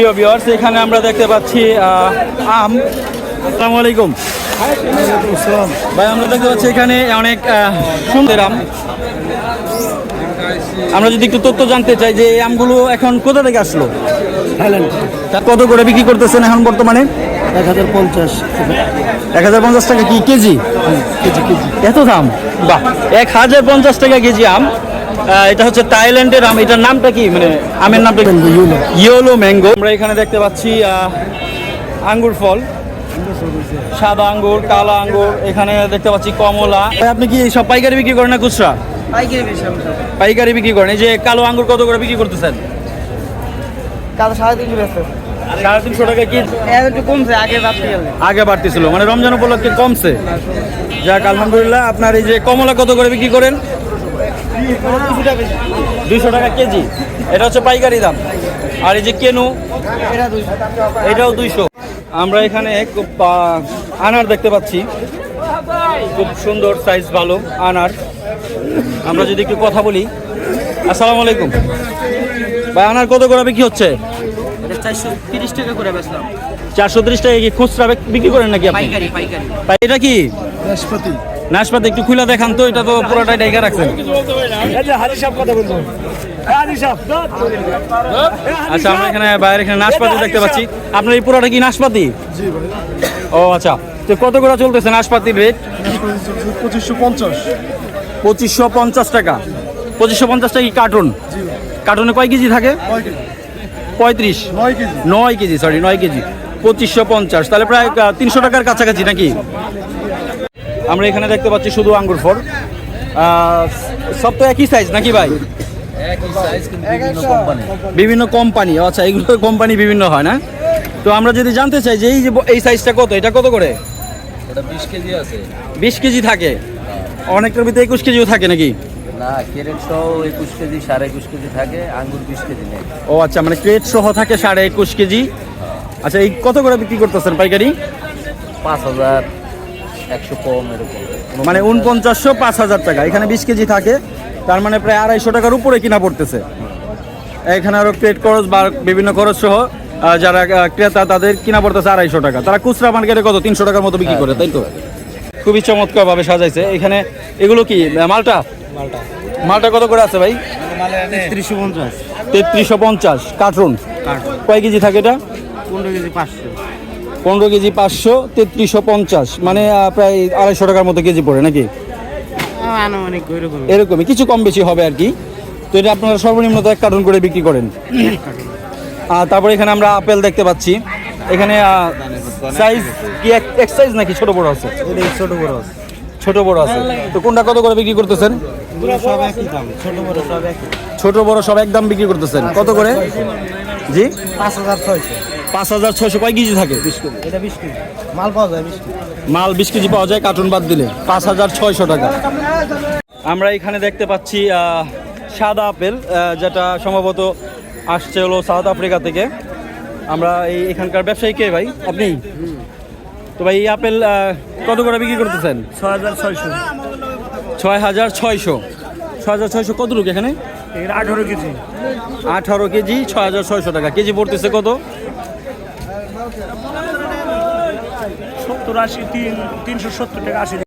প্রিয় ভিউয়ার্স এখানে আমরা দেখতে পাচ্ছি আম। আসসালামু আলাইকুম। ভাই আমরা দেখতে পাচ্ছি এখানে অনেক সুন্দর আম। আমরা যদি একটু তথ্য জানতে চাই যে এই আমগুলো এখন কোথা থেকে আসলো? তা কত করে বিক্রি করতেছেন এখন বর্তমানে? এক হাজার পঞ্চাশ। এক হাজার পঞ্চাশ টাকা কি কেজি? KG KG. এত দাম? বাহ এক হাজার পঞ্চাশ টাকা কেজি আম। এটা হচ্ছে থাইল্যান্ডের আম এটার নামটা কি? মানে আমের নামটা? Yellow mango. আমরা এখানে দেখতে পাচ্ছি আঙ্গুর ফল। সাদা আঙ্গুর কালো আঙ্গুর এখানে দেখতে পাচ্ছি কমলা। আপনি কি সব পাইকারি বিক্রি করেন না খুচরা? পাইকারি বিক্রি করেন। এই যে কালো আঙ্গুর কত করে বিক্রি করতেছেন? কাল সাড়ে তিনশো সাড়ে তিনশো টাকা কি? একটু কমছে আগে আগে বাড়তেছিল। মানে রমজান উপলক্ষে কমছে। যাক আলহামদুলিল্লাহ আপনার এই যে কমলা কত করে বিক্রি করেন? দুইশো টাকা কেজি। এটা হচ্ছে পাইকারি দাম। আর এই যে কেনু এটাও দুইশো। আমরা এখানে আনার দেখতে পাচ্ছি। খুব সুন্দর সাইজ ভালো আনার। আমরা যদি একটু কথা বলি। আসসালামু আলাইকুম। ভাই আনার কত করে বিক্রি হচ্ছে? চারশো তিরিশ টাকা করে বেচলাম। চারশো তিরিশ টাকা কি খুচরা বিক্রি করেন নাকি আপনি? পাইকারি পাইকারি। এটা কি? নাশপাতি নাশপাতি একটু খুলে দেখান তো এটা তো পুরোটাই ডাইকা রাখছেন। আচ্ছা আমরা এখানে বাইরে এখানে নাশপাতি দেখতে পাচ্ছি। আপনার এই পুরোটা কি নাশপাতি? ও আচ্ছা। তো কত করে চলতেছে নাশপাতির রেট? পঁচিশশো পঞ্চাশ। পঁচিশশো পঞ্চাশ টাকা। পঁচিশশো পঞ্চাশ টাকা কি কার্টুন? কার্টুনে কয় কেজি থাকে? পঁয়ত্রিশ। নয় কেজি। সরি নয় কেজি। পঁচিশশো পঞ্চাশ। তাহলে প্রায় তিনশো টাকার কাছাকাছি নাকি? আমরা এখানে দেখতে পাচ্ছি শুধু আঙ্গুর ফল সব তো একই সাইজ নাকি ভাই? বিভিন্ন কোম্পানি আচ্ছা এইগুলো কোম্পানি বিভিন্ন হয় না? তো আমরা যদি জানতে চাই যে এই যে এই সাইজটা কত এটা কত করে? বিশ কেজি আছে। বিশ কেজি থাকে। অনেকটার ভিতরে একুশ কেজিও থাকে নাকি? না ক্যারেট সহ একুশ কেজি সাড়ে একুশ কেজি থাকে আঙ্গুর বিশ কেজি নেই। ও আচ্ছা মানে ক্রেট সহ থাকে সাড়ে একুশ কেজি। আচ্ছা এই কত করে বিক্রি করতেছেন পাইকারি? পাঁচ হাজার। একশো কম এরকম। মানে উনপঞ্চাশশো পাঁচ হাজার টাকা। এখানে বিশ কেজি থাকে তার মানে প্রায় আড়াইশো টাকার উপরে কিনা পড়তেছে। এখানে আরও ক্রেট খরচ বা বিভিন্ন খরচ সহ যারা ক্রেতা তাদের কিনা পড়তেছে আড়াইশো টাকা। তারা খুচরা মার্কেটে কত? তিনশো টাকার মতো বিক্রি করে তাই তো? খুবই চমৎকার ভাবে সাজাইছে। এখানে এগুলো কি? আহ, মালটা? মালটা। কত করে আছে ভাই? তিরিশশো পঞ্চাশ। তেত্রিশশো পঞ্চাশ। কার্টুন। কয় কেজি থাকে এটা? পনেরো কেজি পাঁচশো। পনেরো কেজি পাঁচশো তেত্রিশশো পঞ্চাশ মানে প্রায় আড়াইশো টাকার মতো কেজি পড়ে নাকি? এরকমই কিছু কম বেশি হবে আর কি। তো এটা আপনারা সর্বনিম্ন এক কার্টুন করে বিক্রি করেন। আর তারপরে এখানে আমরা আপেল দেখতে পাচ্ছি। এখানে সাইজ কি এক এক সাইজ নাকি ছোট বড় আছে? এটা ছোট বড় আছে। ছোট বড় আছে। তো কোনটা কত করে বিক্রি করতেছেন? সব একই দাম ছোট বড় সব একই। ছোট বড় সব একদম বিক্রি করতেছেন। কত করে? জি? পাঁচ হাজার ছয়শো। পাঁচ হাজার ছয়শো কয় কেজি থাকে? এটা বিশ কেজি। মাল পাওয়া যায় বিশ কেজি। মাল বিশ কেজি পাওয়া যায় কার্টুন বাদ দিলে। পাঁচ হাজার ছয়শো টাকা। আমরা এখানে দেখতে পাচ্ছি সাদা আপেল যেটা সম্ভবত আসছে হলো সাউথ আফ্রিকা থেকে। আমরা এই এখানকার ব্যবসায়ী কে ভাই? আপনি? তো ভাই এই আপেল কত করে বিক্রি করতেছেন? ছয় হাজার ছয়শো। ছয় হাজার ছয়শো। ছয় হাজার ছয়শো কত লোক এখানে? আঠারো কেজি। আঠারো কেজি ছয় হাজার ছয়শো টাকা। কেজি পড়তেছে কত? সত্তর আশি তিন তিনশো সত্তর টাকা আশি